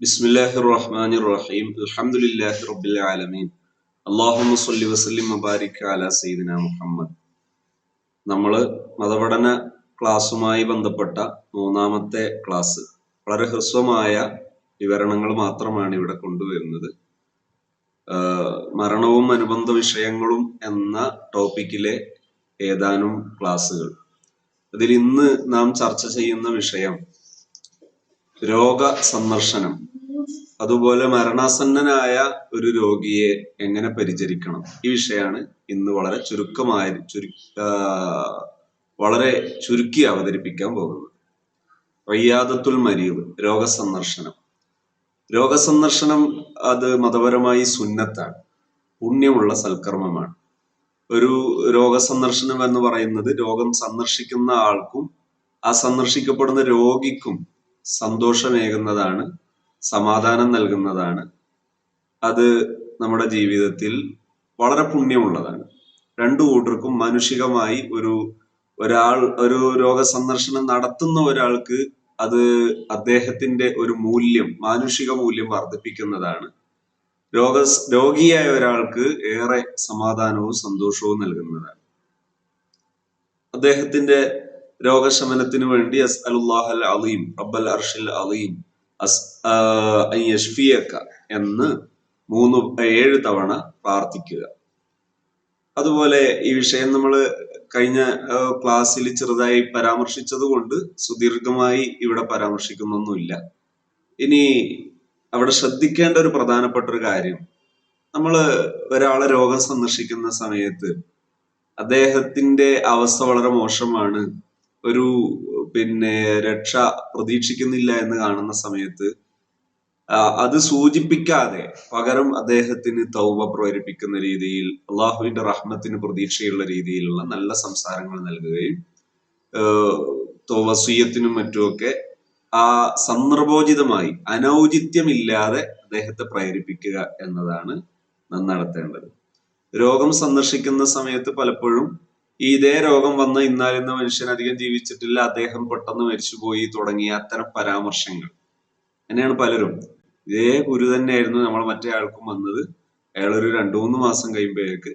بسم الله الرحمن الرحيم الحمد لله رب العالمين اللهم صل وسلم وبارك على سيدنا മുഹമ്മദ് നമ്മൾ മതപഠന ക്ലാസ്സുമായി ബന്ധപ്പെട്ട മൂന്നാമത്തെ ക്ലാസ് വളരെ ഹ്രസ്വമായ വിവരണങ്ങൾ മാത്രമാണ് ഇവിടെ കൊണ്ടുവരുന്നത് ആഹ് മരണവും അനുബന്ധ വിഷയങ്ങളും എന്ന ടോപ്പിക്കിലെ ഏതാനും ക്ലാസ്സുകൾ അതിൽ ഇന്ന് നാം ചർച്ച ചെയ്യുന്ന വിഷയം രോഗ സന്ദർശനം അതുപോലെ മരണാസന്നനായ ഒരു രോഗിയെ എങ്ങനെ പരിചരിക്കണം? ഈ വിഷയമാണ് ഇന്ന് വളരെ ചുരുക്കമായ ചുരു വളരെ ചുരുക്കി അവതരിപ്പിക്കാൻ പോകുന്നത്. വയ്യാദത്തുൽ മരീവ് രോഗസന്ദർശനം. രോഗസന്ദർശനം അത് മതപരമായി സുന്നത്താണ്. പുണ്യമുള്ള സൽക്കർമ്മമാണ്. ഒരു രോഗസന്ദർശനം എന്ന് പറയുന്നത് രോഗം സന്ദർശിക്കുന്ന ആൾക്കും ആ സന്ദർശിക്കപ്പെടുന്ന രോഗിക്കും സന്തോഷമേകുന്നതാണ് സമാധാനം നൽകുന്നതാണ്. അത് നമ്മുടെ ജീവിതത്തിൽ വളരെ പുണ്യമുള്ളതാണ്. രണ്ടു കൂട്ടർക്കും മാനുഷികമായി ഒരു ഒരാൾ ഒരു രോഗസന്ദർശനം നടത്തുന്ന ഒരാൾക്ക് അത് അദ്ദേഹത്തിന്റെ ഒരു മൂല്യം മാനുഷിക മൂല്യം വർദ്ധിപ്പിക്കുന്നതാണ്. രോഗ രോഗിയായ ഒരാൾക്ക് ഏറെ സമാധാനവും സന്തോഷവും നൽകുന്നതാണ്. അദ്ദേഹത്തിന്റെ രോഗശമനത്തിന് വേണ്ടി അസ് അലുല്ലാഹൽ അലീം റബ്ബൽ അർഷിൽ അലീം അസ് അൻ യഷ്ഫിയക്ക എന്ന് മൂന്ന് ഏഴ് തവണ പ്രാർത്ഥിക്കുക. അതുപോലെ ഈ വിഷയം നമ്മൾ കഴിഞ്ഞ ക്ലാസ്സിൽ ചെറുതായി പരാമർശിച്ചത് കൊണ്ട് സുദീർഘമായി ഇവിടെ പരാമർശിക്കുന്നൊന്നുമില്ല. ഇനി അവിടെ ശ്രദ്ധിക്കേണ്ട ഒരു പ്രധാനപ്പെട്ട ഒരു കാര്യം. നമ്മൾ ഒരാളെ രോഗം സന്ദർശിക്കുന്ന സമയത്ത് അദ്ദേഹത്തിന്റെ അവസ്ഥ വളരെ മോശമാണ്. ഒരു പിന്നെ രക്ഷ പ്രതീക്ഷിക്കുന്നില്ല എന്ന് കാണുന്ന സമയത്ത് അത് സൂചിപ്പിക്കാതെ പകരം അദ്ദേഹത്തിന് തൗബ പ്രേരിപ്പിക്കുന്ന രീതിയിൽ അള്ളാഹുവിന്റെ റഹ്മത്തിന് പ്രതീക്ഷയുള്ള രീതിയിലുള്ള നല്ല സംസാരങ്ങൾ നൽകുകയും വസീയത്തിനും മറ്റുമൊക്കെ ആ സന്ദർഭോചിതമായി അനൗചിത്യമില്ലാതെ അദ്ദേഹത്തെ പ്രേരിപ്പിക്കുക എന്നതാണ് നടത്തേണ്ടത്. രോഗം സന്ദർശിക്കുന്ന സമയത്ത് പലപ്പോഴും ഈ ഇതേ രോഗം വന്ന ഇന്നാലിന്ന് മനുഷ്യൻ അധികം ജീവിച്ചിട്ടില്ല. അദ്ദേഹം പെട്ടെന്ന് മരിച്ചുപോയി തുടങ്ങിയ അത്തരം പരാമർശങ്ങൾ. അങ്ങനെയാണ് പലരും. ഇതേ ഗുരു തന്നെയായിരുന്നു നമ്മൾ മറ്റേ ആൾക്കും വന്നത്. അയാൾ ഒരു രണ്ടു മൂന്ന് മാസം കഴിയുമ്പോഴേക്ക്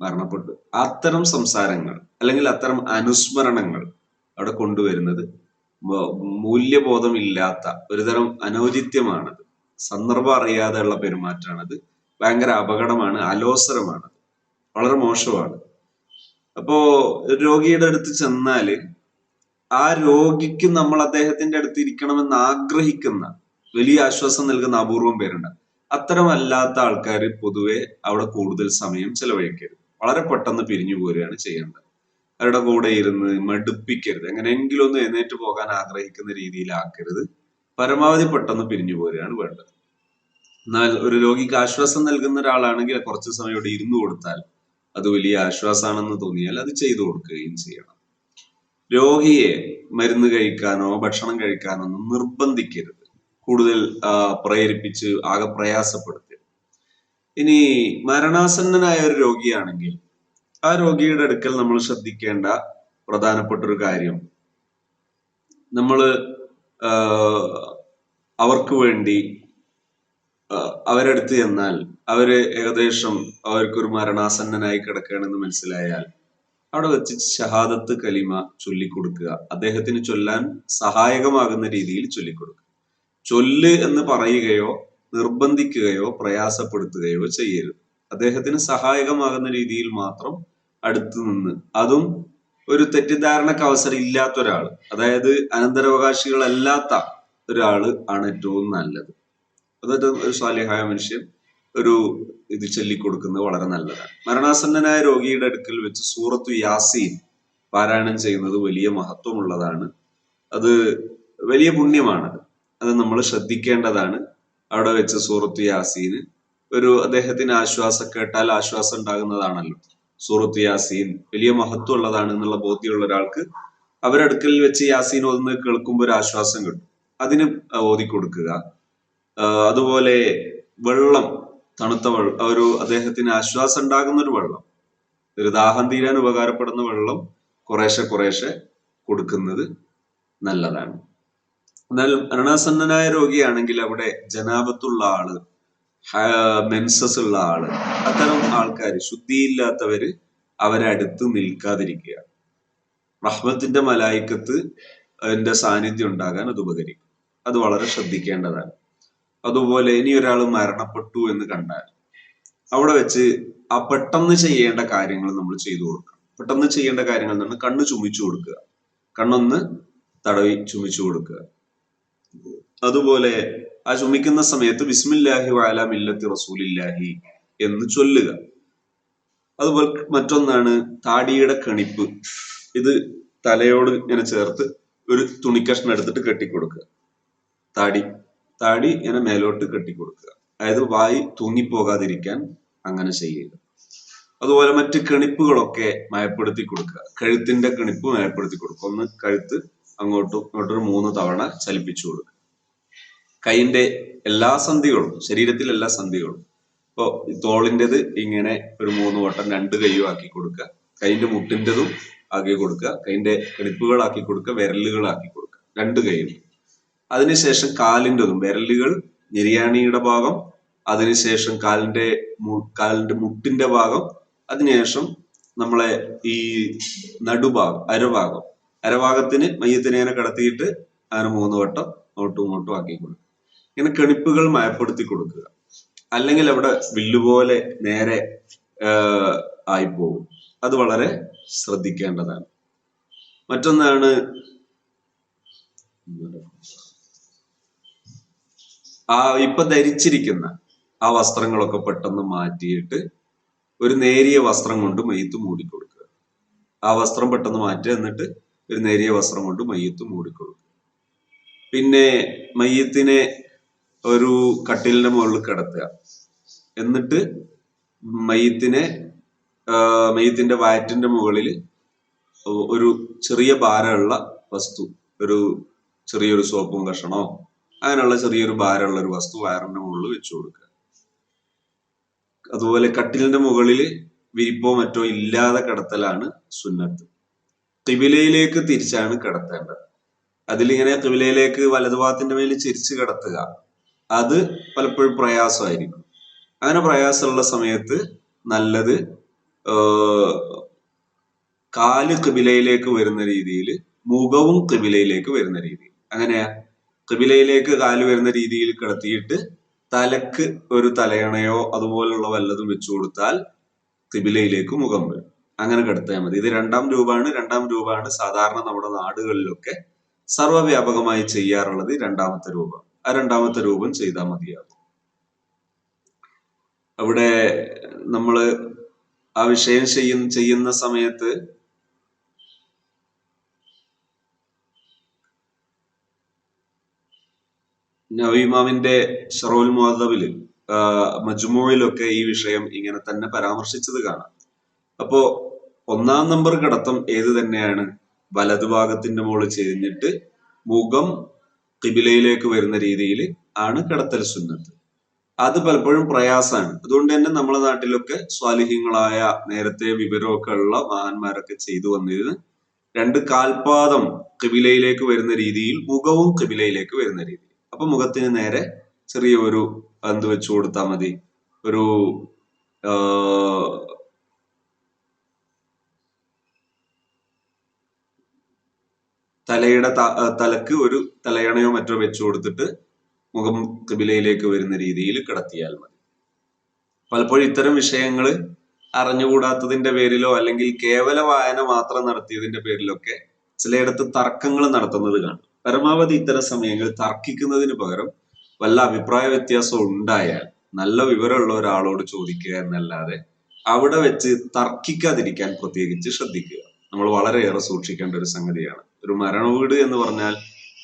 മരണപ്പെട്ടു. അത്തരം സംസാരങ്ങൾ അല്ലെങ്കിൽ അത്തരം അനുസ്മരണങ്ങൾ അവിടെ കൊണ്ടുവരുന്നത് മൂല്യബോധമില്ലാത്ത ഒരുതരം അനൗചിത്യമാണത്. സന്ദർഭം അറിയാതെയുള്ള പെരുമാറ്റമാണത്. ഭയങ്കര അപകടമാണ് അലോസരമാണ് വളരെ മോശമാണ്. അപ്പോ രോഗിയുടെ അടുത്ത് ചെന്നാൽ ആ രോഗിക്ക് നമ്മൾ അദ്ദേഹത്തിന്റെ അടുത്ത് ഇരിക്കണമെന്ന് ആഗ്രഹിക്കുന്ന വലിയ ആശ്വാസം നൽകുന്ന അപൂർവം പേരുണ്ട്. അത്തരമല്ലാത്ത ആൾക്കാർ പൊതുവെ അവിടെ കൂടുതൽ സമയം ചെലവഴിക്കരുത്. വളരെ പെട്ടെന്ന് പിരിഞ്ഞു പോരുകയാണ് ചെയ്യേണ്ടത്. അവരുടെ കൂടെ ഇരുന്ന് മടുപ്പിക്കരുത്. എങ്ങനെയെങ്കിലും ഒന്ന് എഴുന്നേറ്റ് പോകാൻ ആഗ്രഹിക്കുന്ന രീതിയിലാക്കരുത്. പരമാവധി പെട്ടെന്ന് പിരിഞ്ഞു പോരുകയാണ് വേണ്ടത്. എന്നാൽ ഒരു രോഗിക്ക് ആശ്വാസം നൽകുന്ന ഒരാളാണെങ്കിൽ കുറച്ച് സമയം ഇവിടെ ഇരുന്നു കൊടുത്താൽ അത് വലിയ ആശ്വാസമാണെന്ന് തോന്നിയാൽ അത് ചെയ്തു കൊടുക്കുകയും ചെയ്യണം. രോഗിയെ മരുന്ന് കഴിക്കാനോ ഭക്ഷണം കഴിക്കാനോ ഒന്നും നിർബന്ധിക്കരുത്. കൂടുതൽ പ്രേരിപ്പിച്ച് ആകെ പ്രയാസപ്പെടുത്തരുത്. ഇനി മരണാസന്നനായ ഒരു രോഗിയാണെങ്കിൽ ആ രോഗിയുടെ അടുക്കൽ നമ്മൾ ശ്രദ്ധിക്കേണ്ട പ്രധാനപ്പെട്ട ഒരു കാര്യം. നമ്മൾ അവർക്ക് വേണ്ടി അവരടുത്ത് ചെന്നാൽ അവർ ഏകദേശം അവർക്കൊരു മരണാസന്നനായി കിടക്കുകയാണെന്ന് മനസ്സിലായാൽ അവിടെ വെച്ച് ഷഹാദത്ത് കലിമ ചൊല്ലിക്കൊടുക്കുക. അദ്ദേഹത്തിന് ചൊല്ലാൻ സഹായകമാകുന്ന രീതിയിൽ ചൊല്ലിക്കൊടുക്കുക. ചൊല്ല് എന്ന് പറയുകയോ നിർബന്ധിക്കുകയോ പ്രയാസപ്പെടുത്തുകയോ ചെയ്യരുത്. അദ്ദേഹത്തിന് സഹായകമാകുന്ന രീതിയിൽ മാത്രം അടുത്തു നിന്ന്. അതും ഒരു തെറ്റിദ്ധാരണക്ക് അവസരം ഇല്ലാത്ത ഒരാൾ അതായത് അനന്തരാവകാശികളല്ലാത്ത ഒരാൾ ആണ് ഏറ്റവും നല്ലത്. അതൊരു ഒരു സ്വാലിഹായ മനുഷ്യൻ ഒരു ഇത് ചൊല്ലിക്കൊടുക്കുന്നത് വളരെ നല്ലതാണ്. മരണാസന്നനായ രോഗിയുടെ അടുക്കൽ വെച്ച് സൂറത്തു യാസീൻ പാരായണം ചെയ്യുന്നത് വലിയ മഹത്വമുള്ളതാണ്. അത് വലിയ പുണ്യമാണ്. അത് നമ്മൾ ശ്രദ്ധിക്കേണ്ടതാണ്. അവിടെ വെച്ച് സൂറത്തു യാസീന് ഒരു അദ്ദേഹത്തിന് ആശ്വാസം കേട്ടാൽ ആശ്വാസം ഉണ്ടാകുന്നതാണല്ലോ. സൂറത്ത് യാസീൻ വലിയ മഹത്വമുള്ളതാണ് എന്നുള്ള ബോധ്യമുള്ള ഒരാൾക്ക് അവരടുക്കൽ വെച്ച് യാസീൻ ഓതുന്നത് കേൾക്കുമ്പോൾ ഒരു ആശ്വാസം കിട്ടും. അതിന് ഓതിക്കൊടുക്കുക. ആഹ് അതുപോലെ വെള്ളം തണുത്ത വെള്ളം ഒരു അദ്ദേഹത്തിന് ആശ്വാസം ഉണ്ടാകുന്ന ഒരു വെള്ളം ഒരു ദാഹം തീരാൻ ഉപകാരപ്പെടുന്ന വെള്ളം കുറേശ്ശെ കുറേശ്ശെ കൊടുക്കുന്നത് നല്ലതാണ്. എന്നാൽ മരണാസന്നനായ രോഗിയാണെങ്കിൽ അവിടെ ജനാപത്തുള്ള ആൾ മെൻസസ് ഉള്ള ആൾ അത്തരം ആൾക്കാർ ശുദ്ധിയില്ലാത്തവര് അവരെ അടുത്ത് നിൽക്കാതിരിക്കുക. റഹ്മത്തിന്റെ മലായിക്കത്ത് അതിന്റെ സാന്നിധ്യം ഉണ്ടാകാൻ അത് ഉപകരിക്കും. അത് വളരെ ശ്രദ്ധിക്കേണ്ടതാണ്. അതുപോലെ ഇനി ഒരാൾ മരണപ്പെട്ടു എന്ന് കണ്ടാൽ അവിടെ വെച്ച് ആ പെട്ടെന്ന് ചെയ്യേണ്ട കാര്യങ്ങൾ നമ്മൾ ചെയ്തു കൊടുക്കണം. പെട്ടെന്ന് ചെയ്യേണ്ട കാര്യങ്ങൾ എന്ന് കണ്ണ് ചുമിച്ചു കൊടുക്കുക. കണ്ണൊന്ന് തടവി ചുമിച്ചു കൊടുക്കുക. അതുപോലെ ആ ചുമിക്കുന്ന സമയത്ത് ബിസ്മില്ലാഹി വാല മില്ലത്തി റസൂലില്ലാഹി എന്ന് ചൊല്ലുക. അതുപോലെ മറ്റൊന്നാണ് താടിയുടെ കണിപ്പ്. ഇത് തലയോട് ഇങ്ങനെ ചേർത്ത് ഒരു തുണിക്കഷ്ണം എടുത്തിട്ട് കെട്ടിക്കൊടുക്കുക. താടി. താടി ഇങ്ങനെ മേലോട്ട് കെട്ടിക്കൊടുക്കുക. അതായത് വായി തൂങ്ങിപ്പോകാതിരിക്കാൻ അങ്ങനെ ചെയ്യുക. അതുപോലെ മറ്റ് കെണിപ്പുകളൊക്കെ മയപ്പെടുത്തി കൊടുക്കുക കഴുത്തിന്റെ കെണിപ്പ് മയപ്പെടുത്തി കൊടുക്കുക ഒന്ന് കഴുത്ത് അങ്ങോട്ടും ഇങ്ങോട്ടും മൂന്ന് തവണ ചലിപ്പിച്ചു കൊടുക്കുക. കൈയിന്റെ എല്ലാ സന്ധികളും ശരീരത്തിലെ എല്ലാ സന്ധികളും. ഇപ്പോ തോളിന്റെത് ഇങ്ങനെ ഒരു മൂന്ന് വട്ടം രണ്ട് കൈയും ആക്കി കൊടുക്കുക. കൈയിന്റെ മുട്ടിന്റെതും ആക്കി കൊടുക്കുക. കൈയിന്റെ കെണിപ്പുകളാക്കി കൊടുക്കുക. വിരലുകളാക്കി കൊടുക്കുക. രണ്ട് കൈയും. അതിനുശേഷം കാലിന്റെതും വിരലുകൾ നിര്യാണിയുടെ ഭാഗം അതിനുശേഷം കാലിന്റെ കാലിന്റെ മുട്ടിന്റെ ഭാഗം അതിനുശേഷം നമ്മളെ ഈ നടുഭാഗം അരഭാഗം. അരഭാഗത്തിന് മയ്യത്തിനെ കടത്തിയിട്ട് അങ്ങനെ മൂന്ന് വട്ടം അങ്ങോട്ടും ഇങ്ങോട്ടും ആക്കി കൊടുക്കുക. ഇങ്ങനെ കെണിപ്പുകൾ മയപ്പെടുത്തി കൊടുക്കുക. അല്ലെങ്കിൽ അവിടെ വില്ലുപോലെ നേരെ ആയിപ്പോകും അത് വളരെ ശ്രദ്ധിക്കേണ്ടതാണ്. മറ്റൊന്നാണ് ആ ഇപ്പൊ ധരിച്ചിരിക്കുന്ന ആ വസ്ത്രങ്ങളൊക്കെ പെട്ടെന്ന് മാറ്റിയിട്ട് ഒരു നേരിയ വസ്ത്രം കൊണ്ട് മയ്യത്ത് മൂടിക്കൊടുക്കുക. ആ വസ്ത്രം പെട്ടെന്ന് മാറ്റുക എന്നിട്ട് ഒരു നേരിയ വസ്ത്രം കൊണ്ട് മയ്യത്ത് മൂടിക്കൊടുക്കുക. പിന്നെ മയ്യത്തിനെ ഒരു കട്ടിലിന്റെ മുകളിൽ കിടത്തുക. എന്നിട്ട് മയ്യത്തിനെ മയ്യത്തിന്റെ വയറ്റിന്റെ മുകളിൽ ഒരു ചെറിയ ഭാരമുള്ള വസ്തു ഒരു ചെറിയൊരു സോപ്പും കഷണോ അങ്ങനെയുള്ള ചെറിയൊരു ഭാരമുള്ള ഒരു വസ്തു വയറിന്റെ മുകളിൽ വെച്ചു കൊടുക്കുക. അതുപോലെ കട്ടിലിന്റെ മുകളിൽ വിരിപ്പോ മറ്റോ ഇല്ലാതെ കിടത്തലാണ് സുന്നത്ത്. കിബിലയിലേക്ക് തിരിച്ചാണ് കിടത്തേണ്ടത്. അതിലിങ്ങനെ കിബിലയിലേക്ക് വലതുഭാഗത്തിന്റെ മേൽ ചിരിച്ച് കിടത്തുക അത് പലപ്പോഴും പ്രയാസമായിരിക്കും. അങ്ങനെ പ്രയാസമുള്ള സമയത്ത് നല്ലത് കാൽ കിബിലയിലേക്ക് വരുന്ന രീതിയിൽ മുഖവും കിബിലയിലേക്ക് വരുന്ന രീതിയിൽ. അങ്ങനെയാ കിബിലയിലേക്ക് കാൽ വരുന്ന രീതിയിൽ കിടത്തിയിട്ട് തലക്ക് ഒരു തലയണയോ അതുപോലുള്ള വല്ലതും വെച്ചു കൊടുത്താൽ ത്രിബിലയിലേക്ക് മുഖം വരും. അങ്ങനെ കിടത്തിയാൽ മതി. ഇത് രണ്ടാം രൂപമാണ്. രണ്ടാം രൂപമാണ് സാധാരണ നമ്മുടെ നാടുകളിലൊക്കെ സർവവ്യാപകമായി ചെയ്യാറുള്ളത് രണ്ടാമത്തെ രൂപം. ആ രണ്ടാമത്തെ രൂപം ചെയ്താൽ മതിയാകും. അവിടെ നമ്മൾ ആ വിഷയം ചെയ്യുന്ന സമയത്ത് നവീമാവിന്റെ ഷറോൽ മുഹദബിൽ മജ്മൂയിലൊക്കെ ഈ വിഷയം ഇങ്ങനെ തന്നെ പരാമർശിച്ചത് കാണാം. അപ്പോ ഒന്നാം നമ്പർ കടത്തം ഏത് തന്നെയാണ്? വലതുഭാഗത്തിന്റെ മുകളിൽ ചെരിഞ്ഞിട്ട് മുഖം കിബിലയിലേക്ക് വരുന്ന രീതിയിൽ ആണ് കിടത്തൽ സുന്നത്ത്. അത് പലപ്പോഴും പ്രയാസമാണ്. അതുകൊണ്ട് തന്നെ നമ്മളെ നാട്ടിലൊക്കെ സ്വാലിഹ്യങ്ങളായ നേരത്തെ വിവരമൊക്കെ ഉള്ള മഹാന്മാരൊക്കെ ചെയ്തു വന്നിരുന്നു രണ്ട് കാൽപാദം കിബിലയിലേക്ക് വരുന്ന രീതിയിൽ മുഖവും കിബിലയിലേക്ക് വരുന്ന രീതി അപ്പൊ മുഖത്തിന് നേരെ ചെറിയ ഒരു എന്ത് വെച്ചു കൊടുത്താൽ മതി. ഒരു തലയുടെ തലക്ക് ഒരു തലയണയോ മറ്റോ വെച്ചു കൊടുത്തിട്ട് മുഖം കിബിലയിലേക്ക് വരുന്ന രീതിയിൽ കിടത്തിയാൽ മതി. പലപ്പോഴും ഇത്തരം വിഷയങ്ങൾ അറിഞ്ഞുകൂടാത്തതിന്റെ പേരിലോ അല്ലെങ്കിൽ കേവല വായന മാത്രം നടത്തിയതിന്റെ പേരിലൊക്കെ ചിലയിടത്ത് തർക്കങ്ങൾ നടത്തുന്നത് കാണും. പരമാവധി ഇത്തരം സമയങ്ങളിൽ തർക്കിക്കുന്നതിന് പകരം വല്ല അഭിപ്രായ വ്യത്യാസം ഉണ്ടായാൽ നല്ല വിവരമുള്ള ഒരാളോട് ചോദിക്കുക എന്നല്ലാതെ അവിടെ വെച്ച് തർക്കിക്കാതിരിക്കാൻ പ്രത്യേകിച്ച് ശ്രദ്ധിക്കുക. നമ്മൾ വളരെയേറെ സൂക്ഷിക്കേണ്ട ഒരു സംഗതിയാണ്. ഒരു മരണ വീട് എന്ന് പറഞ്ഞാൽ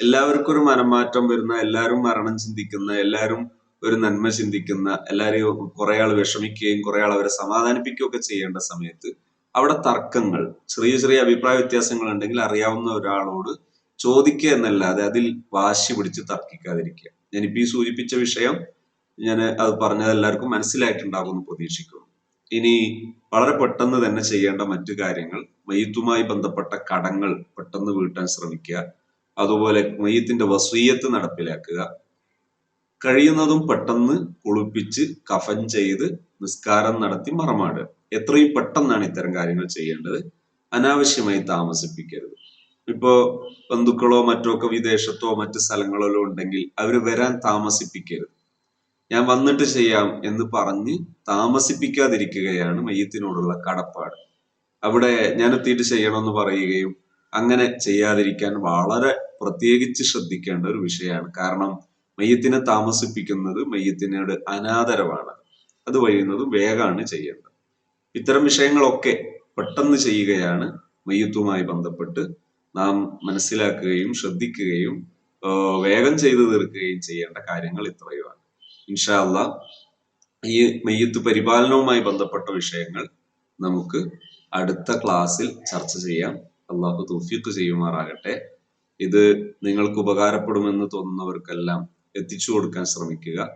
എല്ലാവർക്കും ഒരു മനംമാറ്റം വരുന്ന എല്ലാവരും മരണം ചിന്തിക്കുന്ന എല്ലാവരും ഒരു നന്മ ചിന്തിക്കുന്ന എല്ലാവരെയും കുറെ ആൾ വിഷമിക്കുകയും കുറെ ആൾ അവരെ സമാധാനിപ്പിക്കുകയൊക്കെ ചെയ്യേണ്ട സമയത്ത് അവിടെ തർക്കങ്ങൾ ചെറിയ ചെറിയ അഭിപ്രായ വ്യത്യാസങ്ങൾ ഉണ്ടെങ്കിൽ അറിയാവുന്ന ഒരാളോട് ചോദിക്കുക എന്നല്ലാതെ അതിൽ വാശി പിടിച്ച് തർക്കിക്കാതിരിക്കുക. ഞാനിപ്പോ ഈ സൂചിപ്പിച്ച വിഷയം ഞാൻ അത് പറഞ്ഞത് എല്ലാവർക്കും മനസ്സിലായിട്ടുണ്ടാകുമെന്ന് പ്രതീക്ഷിക്കുന്നു. ഇനി വളരെ പെട്ടെന്ന് തന്നെ ചെയ്യേണ്ട മറ്റു കാര്യങ്ങൾ മയ്യത്തുമായി ബന്ധപ്പെട്ട കടങ്ങൾ പെട്ടെന്ന് വീട്ടാൻ ശ്രമിക്കുക അതുപോലെ മയ്യത്തിന്റെ വസീയത്ത് നടപ്പിലാക്കുക കഴിയുന്നതും പെട്ടെന്ന് കുളിപ്പിച്ച് കഫൻ ചെയ്ത് നിസ്കാരം നടത്തി മറമാടുക. എത്രയും പെട്ടെന്നാണ് ഇത്തരം കാര്യങ്ങൾ ചെയ്യേണ്ടത്. അനാവശ്യമായി താമസിപ്പിക്കരുത്. ഇപ്പോ ബന്ധുക്കളോ മറ്റോ ഒക്കെ വിദേശത്തോ മറ്റു സ്ഥലങ്ങളിലോ ഉണ്ടെങ്കിൽ അവർ വരാൻ താമസിപ്പിക്കരുത്. ഞാൻ വന്നിട്ട് ചെയ്യാം എന്ന് പറഞ്ഞ് താമസിപ്പിക്കാതിരിക്കുകയാണ് മയ്യത്തിനോടുള്ള കടപ്പാട്. അവിടെ ഞാൻ എത്തിയിട്ട് ചെയ്യണമെന്ന് പറയുകയും അങ്ങനെ ചെയ്യാതിരിക്കാൻ വളരെ പ്രത്യേകിച്ച് ശ്രദ്ധിക്കേണ്ട ഒരു വിഷയമാണ്. കാരണം മയ്യത്തിനെ താമസിപ്പിക്കുന്നത് മയ്യത്തിനോട് അനാദരവാണ്. അത് കഴിയുന്നതും വേഗമാണ് ചെയ്യേണ്ടത്. ഇത്തരം വിഷയങ്ങളൊക്കെ പെട്ടെന്ന് ചെയ്യുകയാണ് മയ്യത്തുമായി ബന്ധപ്പെട്ട് നാം മനസ്സിലാക്കുകയും ശ്രദ്ധിക്കുകയും വേഗം ചെയ്തു തീർക്കുകയും ചെയ്യേണ്ട കാര്യങ്ങൾ ഇത്രയുമാണ്. ഇൻഷാല്ല ഈ മെയ്യത്ത് പരിപാലനവുമായി ബന്ധപ്പെട്ട വിഷയങ്ങൾ നമുക്ക് അടുത്ത ക്ലാസ്സിൽ ചർച്ച ചെയ്യാം. അള്ളാഹു തൗഫീഖ് ചെയ്യുമാറാകട്ടെ. ഇത് നിങ്ങൾക്ക് ഉപകാരപ്പെടുമെന്ന് തോന്നുന്നവർക്കെല്ലാം എത്തിച്ചു കൊടുക്കാൻ ശ്രമിക്കുക.